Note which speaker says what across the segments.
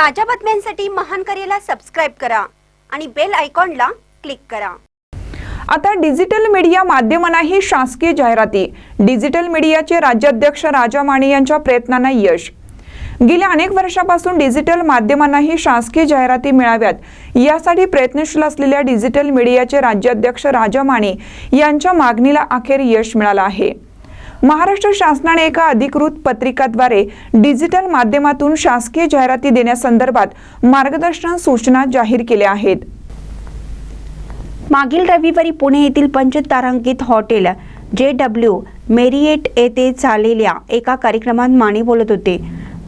Speaker 1: ताज्या बातम्यांसाठी महान करेला सबस्क्राईब करा आणि बेल आयकॉनला क्लिक करा.
Speaker 2: आता डिजिटल मीडिया माध्यमांनाही शासकीय जाहिराती. डिजिटल मीडियाचे राज्याध्यक्ष राजा माने यांच्या प्रयत्नांना यश. गेल्या अनेक वर्षापासून डिजिटल माध्यमांनाही शासकीय जाहिराती मिळाव्यात. यासाठी प्रयत्नशील असलेल्या डिजिटल मीडियाचे राज्याध्यक्ष राजा माने यांच्या मागणीला अखेर यश मिळालं आहे. महाराष्ट्र शासनाने एका अधिकृत पत्रिकाद्वारे डिजिटल माध्यमातून शासकीय जाहिराती देण्यासंदर्भात मार्गदर्शन सूचना जाहीर केल्या आहेत.
Speaker 1: मागील रविवारी पुणे येथील पंचतारांकित हॉटेल जे डब्ल्यू मेरिएट येथे चाललेल्या एका कार्यक्रमात माने बोलत होते.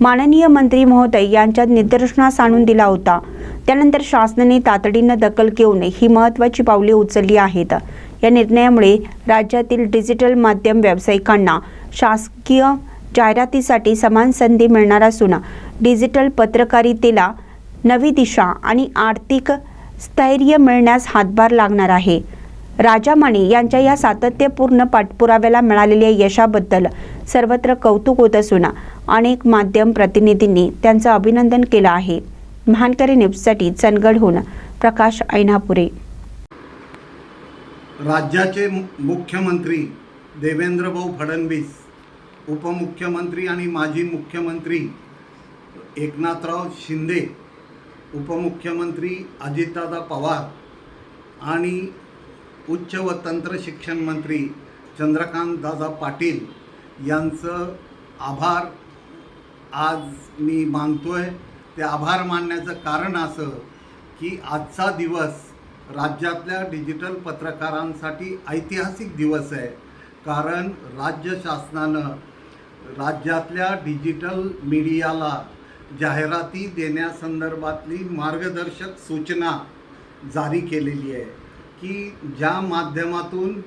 Speaker 1: माननीय मंत्री महोदय यांच्या निदर्शनास आणून दिला होता. त्यानंतर शासनाने तातडीनं दखल घेऊन ही महत्त्वाची पावले उचलली आहेत. या निर्णयामुळे राज्यातील डिजिटल माध्यम व्यावसायिकांना शासकीय जाहिरातीसाठी समान संधी मिळणार असून डिजिटल पत्रकारितेला नवी दिशा आणि आर्थिक स्थैर्य मिळण्यास हातभार लागणार आहे. राजा माने यांच्या या सातत्यपूर्ण पाठपुराव्याला मिळालेल्या यशाबद्दल सर्वत्र कौतुक होत असून अनेक माध्यम प्रतिनिधींनी त्यांचं अभिनंदन केलं आहे. महानकरी न्यूजसाठी चंदगडहून प्रकाश ऐनापुरे.
Speaker 3: राज्याचे मु- मुख्यमंत्री देवेंद्रभाऊ फडणवीस उपमुख्यमंत्री आणि माजी मुख्यमंत्री एकनाथराव शिंदे उपमुख्यमंत्री अजितदादा पवार आणि उच्च व तंत्र शिक्षण मंत्री चंद्रकांत दादा पाटील यांचं आभार आज मी मानतो आहे ते आभार मानण्याचं कारण असं की आजचा दिवस राज्यातल्या डिजिटल पत्रकारांसाठी ऐतिहासिक दिवस आहे. कारण राज्य शासनानं राज्यातल्या डिजिटल मीडियाला जाहिराती देण्यासंदर्भातली मार्गदर्शक सूचना जारी केलेली आहे की ज्या माध्यमातून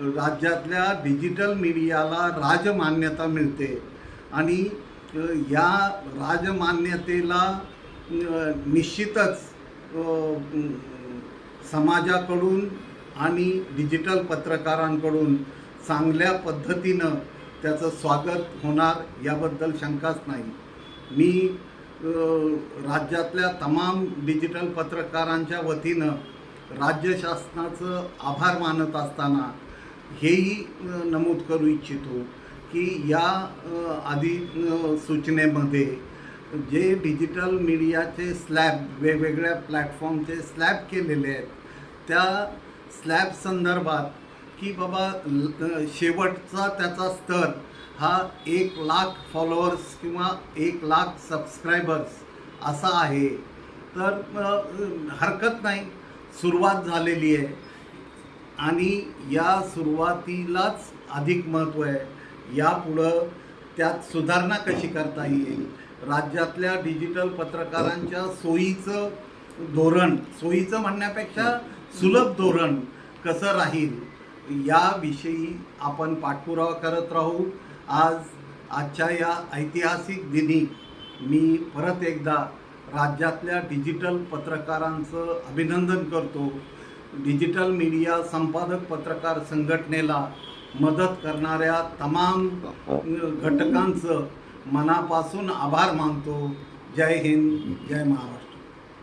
Speaker 3: राज्यातल्या डिजिटल मीडियाला राजमान्यता मिळते आणि या राजमान्यतेला निश्चितच समाजाकडून आणि डिजिटल पत्रकारांकडून चांगल्या पद्धतीनं त्याचं स्वागत होणार याबद्दल शंकाच नाही. मी राज्यातल्या तमाम डिजिटल पत्रकारांच्या वतीनं राज्य शासनाचं आभार मानत असताना हेही नमूद करू इच्छितो की या आधी सूचनेमध्ये जे डिजिटल मीडियाचे स्लॅब वेगवेगळ्या प्लॅटफॉर्मचे स्लॅब केलेले आहेत त्या स्लॅब संदर्भात की बाबा शेवटचा त्याचा स्तर हा एक लाख फॉलोअर्स किंवा एक लाख सबस्क्रायबर्स असा आहे. तर हरकत नाही. सुरुवात झालेली आहे. आणि या सुरुवातीलाच अधिक महत्त्व आहे. यापुढं त्यात सुधारणा कशी करता येईल? राज्यातल्या डिजिटल पत्रकारांच्या सोयीचं धोरण सोयीचं म्हणण्यापेक्षा सुलभ धोरण कसं राहील याविषयी आपण पाठपुरावा करत राहू. आज आजच्या या ऐतिहासिक दिनी मी परत एकदा राज्यातल्या डिजिटल पत्रकारांचं अभिनंदन करतो. डिजिटल मीडिया संपादक पत्रकार संघटनेला मदत करणाऱ्या तमाम घटकांचं मनापासून आभार मानतो. जय हिंद जय महाराष्ट्र.